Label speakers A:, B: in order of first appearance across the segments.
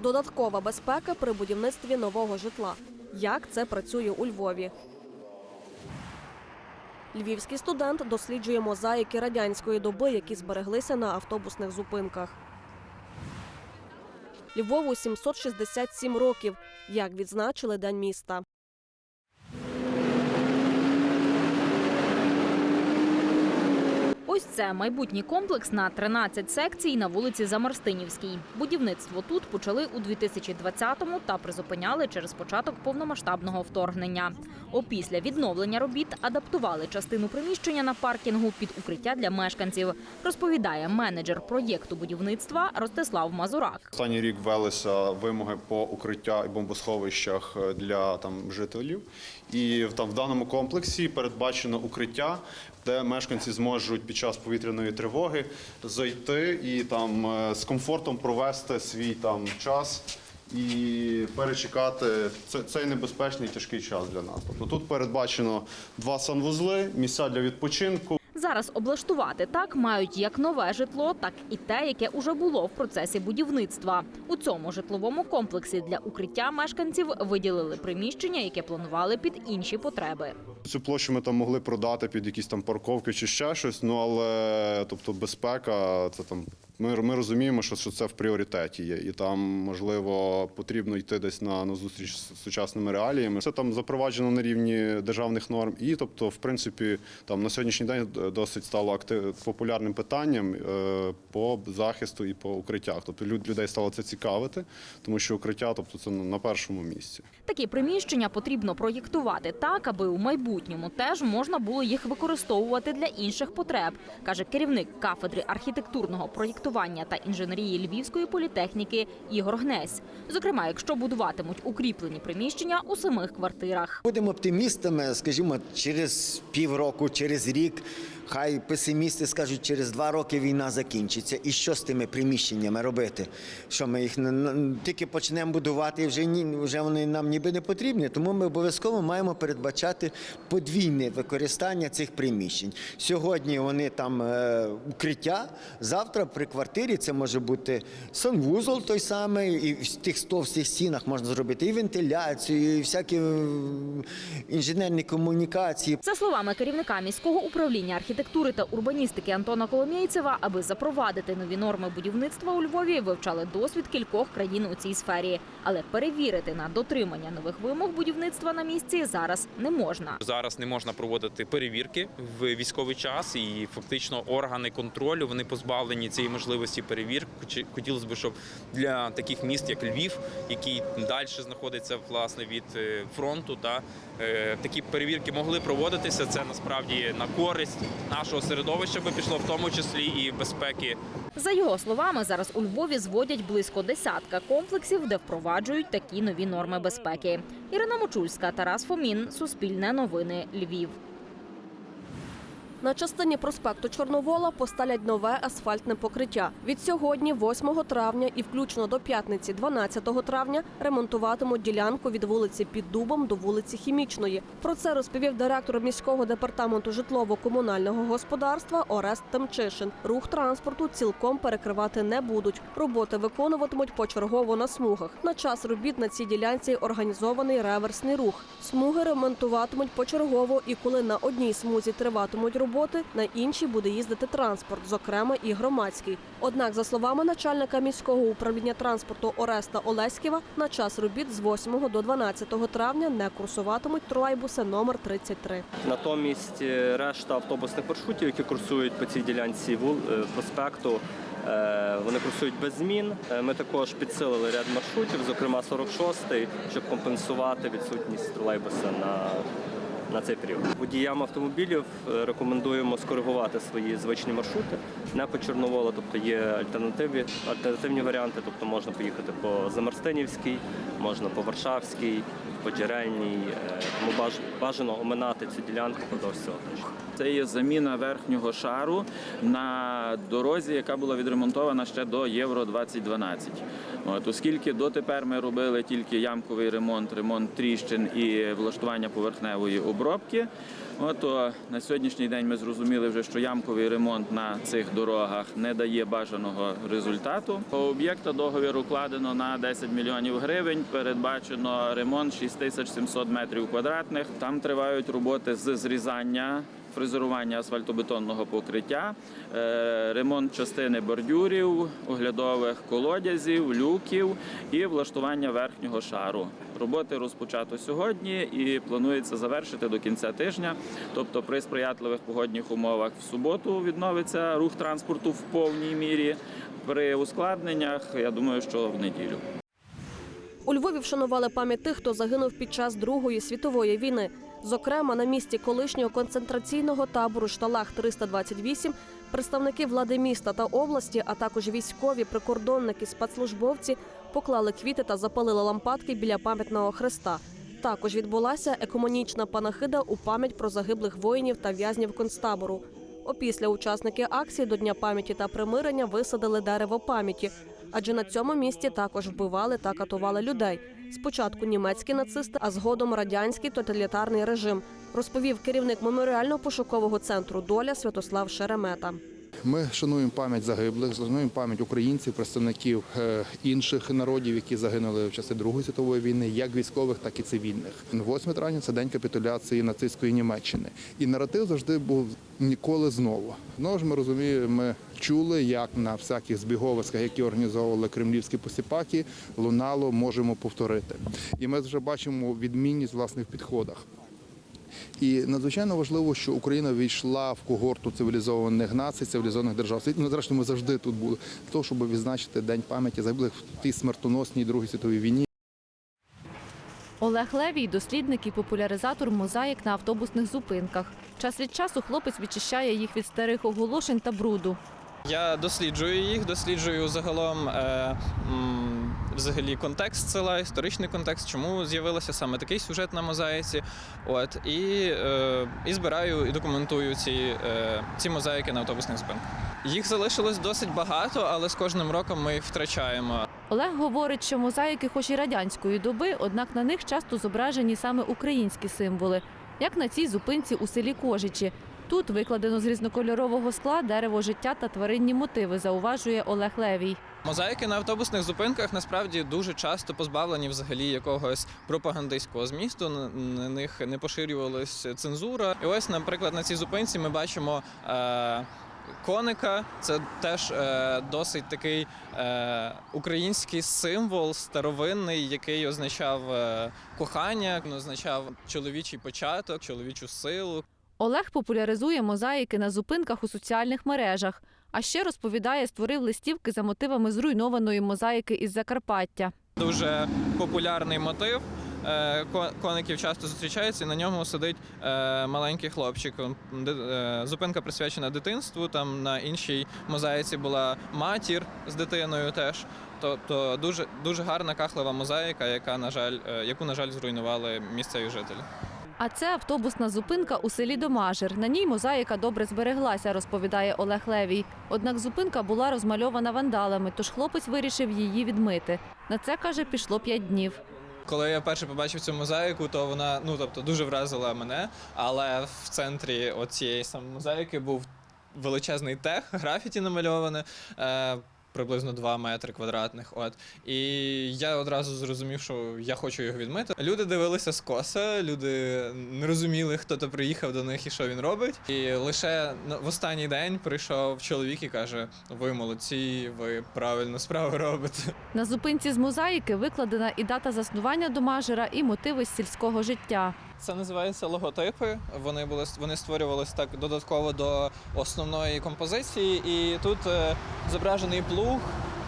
A: Додаткова безпека при будівництві нового житла. Як це працює у Львові? Львівський студент досліджує мозаїки радянської доби, які збереглися на автобусних зупинках. Львову 767 років. Як відзначили День міста?
B: Ось це майбутній комплекс на 13 секцій на вулиці Замарстинівській. Будівництво тут почали у 2020-му та призупиняли через початок повномасштабного вторгнення. Опісля відновлення робіт адаптували частину приміщення на паркінгу під укриття для мешканців. Розповідає менеджер проєкту будівництва Ростислав Мазурак.
C: Останній рік ввелися вимоги по укриття і бомбосховищах для там жителів. І там в даному комплексі передбачено укриття, де мешканці зможуть під час повітряної тривоги зайти і там е, з комфортом провести свій там час. І перечекати це- цей небезпечний тяжкий час для нас. Тобто тут передбачено два санвузли, місця для відпочинку.
B: Зараз облаштувати так мають як нове житло, так і те, яке уже було в процесі будівництва. У цьому житловому комплексі для укриття мешканців виділили приміщення, яке планували під інші потреби.
C: Цю площу ми там могли продати під якісь там парковки чи ще щось. Ну але тобто безпека, це там. Ми, ми розуміємо, що, що це в пріоритеті є, і там можливо потрібно йти десь на, на зустріч з сучасними реаліями. Це там запроваджено на рівні державних норм. І тобто, в принципі, там на сьогоднішній день досить стало актив, популярним питанням е, по захисту і по укриттях. Тобто люд, людей стало це цікавити, тому що укриття, тобто це на першому місці.
B: Такі приміщення потрібно проєктувати так, аби у майбутньому теж можна було їх використовувати для інших потреб, каже керівник кафедри архітектурного проєктування та інженерії Львівської політехніки Ігор Гнесь. Зокрема, якщо будуватимуть укріплені приміщення у самих квартирах.
D: Будемо оптимістами, скажімо, через півроку, через рік. Хай песимісти скажуть, через два роки війна закінчиться. І що з тими приміщеннями робити? Що ми їх тільки почнемо будувати, і вже ні, вже вони нам ніби не потрібні. Тому ми обов'язково маємо передбачати подвійне використання цих приміщень. Сьогодні вони там е, укриття. Завтра при квартирі це може бути санвузол той самий, і в тих товстих стінах можна зробити і вентиляцію, і всякі інженерні комунікації.
B: За словами керівника міського управління архітектури та урбаністики Антона Коломєйцева, аби запровадити нові норми будівництва у Львові, вивчали досвід кількох країн у цій сфері. Але перевірити на дотримання нових вимог будівництва на місці зараз не можна.
E: Зараз не можна проводити перевірки в військовий час, і фактично органи контролю вони позбавлені цієї можливості перевірки. Хотілося б, щоб для таких міст, як Львів, який далі знаходиться власне від е, фронту, та такі перевірки могли проводитися. Це насправді на користь нашого середовища би пішло, в тому числі і безпеки
B: За його словами, зараз у Львові зводять близько десятка комплексів, де впроваджують такі нові норми безпеки. Ірина Мочульська, Тарас Фомін, Суспільне новини, Львів.
A: На частині проспекту Чорновола поставлять нове асфальтне покриття. Від сьогодні, 8 травня, і включно до п'ятниці, 12 травня, ремонтуватимуть ділянку від вулиці Під Дубом до вулиці Хімічної. Про це розповів директор міського департаменту житлово-комунального господарства Орест Темчишин. Рух транспорту цілком перекривати не будуть. Роботи виконуватимуть почергово на смугах. На час робіт на цій ділянці організований реверсний рух. Смуги ремонтуватимуть почергово, і коли на одній смузі триватимуть роботи, на іншій буде їздити транспорт, зокрема і громадський. Однак, за словами начальника міського управління транспорту Ореста Олеськіва, на час робіт з 8 до 12 травня не курсуватимуть тролейбуси номер 33.
F: Натомість е, решта автобусних маршрутів, які курсують по цій ділянці е, проспекту, е, вони курсують без змін. Ми також підсилили ряд маршрутів, зокрема 46-й, щоб компенсувати відсутність тролейбуса на, на цей період. Водіям автомобілів е, рекомендуємо скоригувати свої звичні маршрути не по Чорноволу, тобто є альтернативі, альтернативні варіанти, тобто можна поїхати по Замарстинівській, можна по Варшавській, по Джерельній, е, тому бажано оминати цю ділянку впродовж цього тижня.
G: Це є заміна верхнього шару на дорозі, яка була відремонтована ще до Євро 2012. От, оскільки дотепер ми робили тільки ямковий ремонт, ремонт тріщин і влаштування поверхневої обробки. Ото на сьогоднішній день ми зрозуміли вже, що ямковий ремонт на цих дорогах не дає бажаного результату. По об'єкта договір укладено на 10 мільйонів гривень. Передбачено ремонт 6700 метрів квадратних. Там тривають роботи з зрізання. Фрезерування асфальтобетонного покриття, е, ремонт частини бордюрів, оглядових колодязів, люків і влаштування верхнього шару. Роботи розпочато сьогодні і планується завершити до кінця тижня. Тобто, при сприятливих погодних умовах в суботу відновиться рух транспорту в повній мірі. При ускладненнях я думаю, що в неділю.
A: У Львові вшанували пам'ять тих, хто загинув під час Другої світової війни. Зокрема, на місці колишнього концентраційного табору Шталах 328 представники влади міста та області, а також військові, прикордонники, спецслужбовці поклали квіти та запалили лампадки біля пам'ятного хреста. Також відбулася екомунічна панахида у пам'ять про загиблих воїнів та в'язнів концтабору. Опісля учасники акції до Дня пам'яті та примирення висадили дерево пам'яті, адже на цьому місці також вбивали та катували людей. Спочатку німецькі нацисти, а згодом радянський тоталітарний режим, розповів керівник меморіально-пошукового центру Доля Святослав Шеремета.
H: Ми шануємо пам'ять загиблих, шануємо пам'ять українців, представників е, інших народів, які загинули в часи Другої світової війни, як військових, так і цивільних. 8 травня це день капітуляції нацистської Німеччини. І наратив завжди був ніколи знову. Знову ж ми розуміємо, ми чули, як на всяких збіговиськах, які організовували кремлівські посіпаки, лунало можемо повторити. І ми вже бачимо відмінність власне в підходах. І надзвичайно важливо, що Україна війшла в когорту цивілізованих націй, цивілізованих держав. світу. Ну, зрештою, ми завжди тут були для того, щоб відзначити День пам'яті загиблих в тій смертоносній Другій світовій війні.
I: Олег Левій дослідник і популяризатор мозаїк на автобусних зупинках. Час від часу хлопець відчищає їх від старих оголошень та бруду.
J: Я досліджую їх, досліджую загалом е, м, взагалі контекст села, історичний контекст, чому з'явився саме такий сюжет на мозаїці. От і, е, і збираю і документую ці, е, ці мозаїки на автобусних зупинках. Їх залишилось досить багато, але з кожним роком ми їх втрачаємо.
I: Олег говорить, що мозаїки, хоч і радянської доби, однак на них часто зображені саме українські символи, як на цій зупинці у селі Кожичі. Тут викладено з різнокольорового скла дерево життя та тваринні мотиви, зауважує Олег Левій.
J: Мозаїки на автобусних зупинках насправді дуже часто позбавлені взагалі якогось пропагандистського змісту. На- них не поширювалась цензура. І ось, наприклад, на цій зупинці ми бачимо. Е- Коника це теж е, досить такий е, український символ старовинний, який означав е, кохання, означав чоловічий початок, чоловічу силу.
I: Олег популяризує мозаїки на зупинках у соціальних мережах. А ще розповідає, створив листівки за мотивами зруйнованої мозаїки із Закарпаття.
J: Дуже популярний мотив. Е, Коників часто зустрічаються, і на ньому сидить е, маленький хлопчик. Е, Зупинка присвячена дитинству. Там на іншій мозаїці була матір з дитиною теж. Тобто дуже дуже гарна кахлива мозаїка, яка на жаль, яку на жаль зруйнували місцеві жителі.
I: А це автобусна зупинка у селі Домажир. На ній мозаїка добре збереглася, розповідає Олег Левій. Однак зупинка була розмальована вандалами, тож хлопець вирішив її відмити. На це каже, пішло п'ять днів.
J: Коли я перше побачив цю мозаїку, то вона ну тобто дуже вразила мене. Але в центрі оцієї саме мозаїки був величезний тех, графіті намальоване. Приблизно 2 метри квадратних. От і я одразу зрозумів, що я хочу його відмити. Люди дивилися скоса, люди не розуміли, хто то приїхав до них і що він робить. І лише в останній день прийшов чоловік і каже: Ви молодці, ви правильну справу робите.
I: На зупинці з мозаїки викладена і дата заснування Домажира, і мотиви з сільського життя.
J: Це називається логотипи. Вони були вони створювалися так додатково до основної композиції. І тут е, зображений плуг,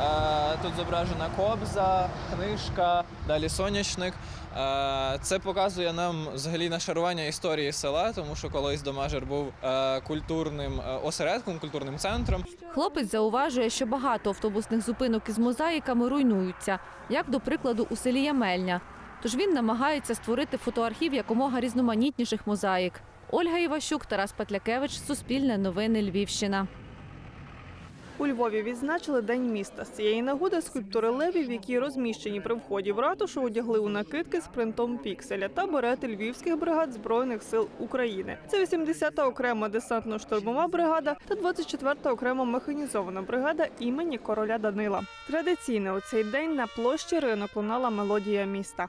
J: е, тут зображена кобза, книжка, далі сонячник. Е, це показує нам взагалі нашарування історії села, тому що колись Домажир був е, культурним е, осередком, культурним центром.
I: Хлопець зауважує, що багато автобусних зупинок із мозаїками руйнуються, як до прикладу у селі Ямельня. Тож він намагається створити фотоархів якомога різноманітніших мозаїк. Ольга Іващук, Тарас Петлякевич, Суспільне новини Львівщина.
K: У Львові відзначили День міста. З цієї нагоди скульптури левів, які розміщені при вході в ратушу, одягли у накидки з принтом пікселя та берети львівських бригад збройних сил України. Це 80-та окрема десантно-штурмова бригада та 24-та окрема механізована бригада імені короля Данила. Традиційно у цей день на площі ринок лунала мелодія міста.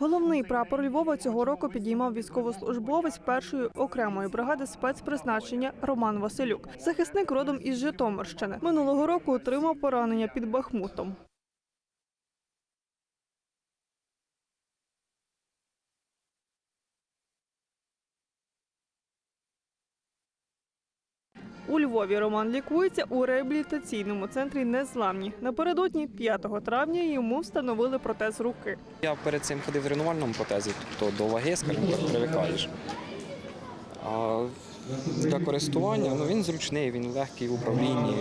K: Головний прапор Львова цього року підіймав військовослужбовець першої окремої бригади спецпризначення Роман Василюк. Захисник родом із Житомирщини. Минулого року отримав поранення під Бахмутом. У Львові Роман лікується у реабілітаційному центрі Незламні. Напередодні 5 травня йому встановили протез руки.
L: Я перед цим ходив в тренувальному протезі, тобто до ваги, скажімо так, привикаєш. А для користування ну, він зручний, він легкий в управлінні,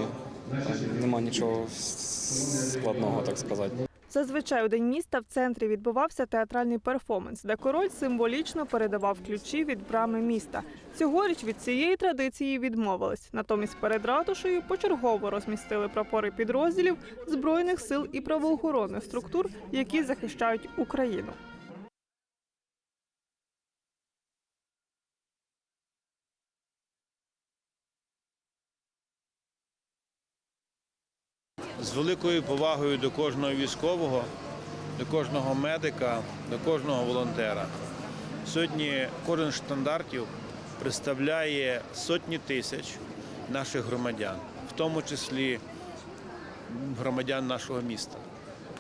L: нема нічого складного, так сказати.
K: Зазвичай у день міста в центрі відбувався театральний перформанс, де король символічно передавав ключі від брами міста. Цьогоріч від цієї традиції відмовились. Натомість перед ратушею почергово розмістили прапори підрозділів збройних сил і правоохоронних структур, які захищають Україну.
M: Великою повагою до кожного військового, до кожного медика, до кожного волонтера. Сьогодні кожен з штандартів представляє сотні тисяч наших громадян, в тому числі громадян нашого міста.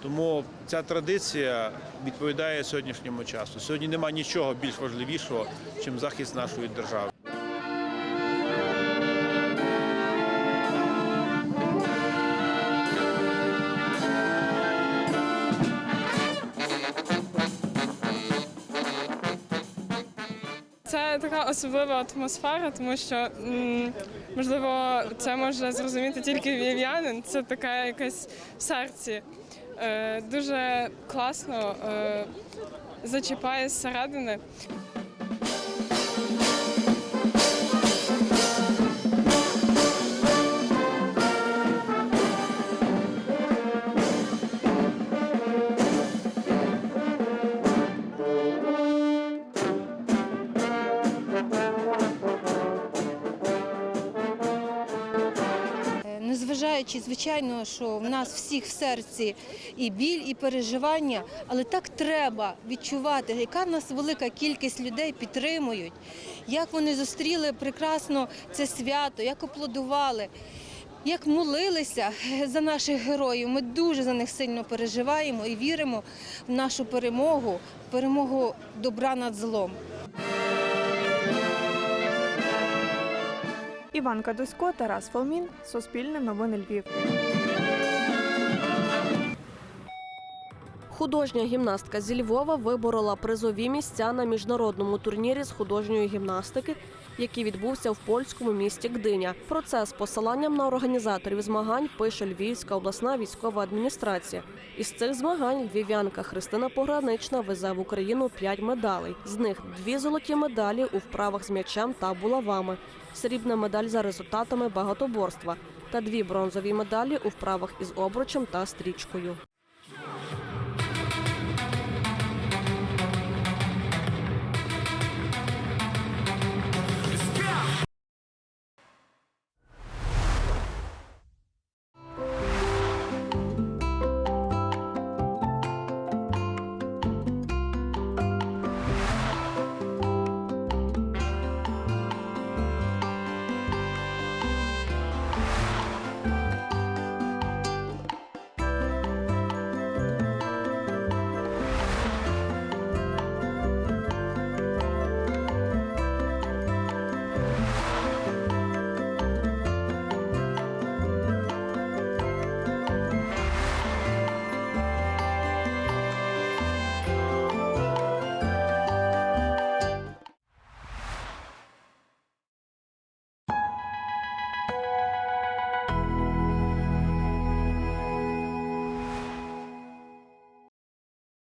M: Тому ця традиція відповідає сьогоднішньому часу. Сьогодні немає нічого більш важливішого, ніж захист нашої держави.
N: Це така особлива атмосфера, тому що можливо це може зрозуміти тільки вів'янин. Це така якась в серці. Е, дуже класно е, зачіпає зсередини.
O: Незважаючи, звичайно, що в нас всіх в серці і біль, і переживання, але так треба відчувати, яка в нас велика кількість людей підтримують, як вони зустріли прекрасно це свято, як аплодували, як молилися за наших героїв. Ми дуже за них сильно переживаємо і віримо в нашу перемогу, перемогу добра над злом.
K: Іван Кадусько, Тарас Фомін, Суспільне новини Львів.
A: Художня гімнастка зі Львова виборола призові місця на міжнародному турнірі з художньої гімнастики, який відбувся в польському місті Гдиня. Про це з посиланням на організаторів змагань пише Львівська обласна військова адміністрація. Із цих змагань львів'янка Христина Погранична везе в Україну п'ять медалей. З них дві золоті медалі у вправах з м'ячем та булавами, срібна медаль за результатами багатоборства та дві бронзові медалі у вправах із обручем та стрічкою.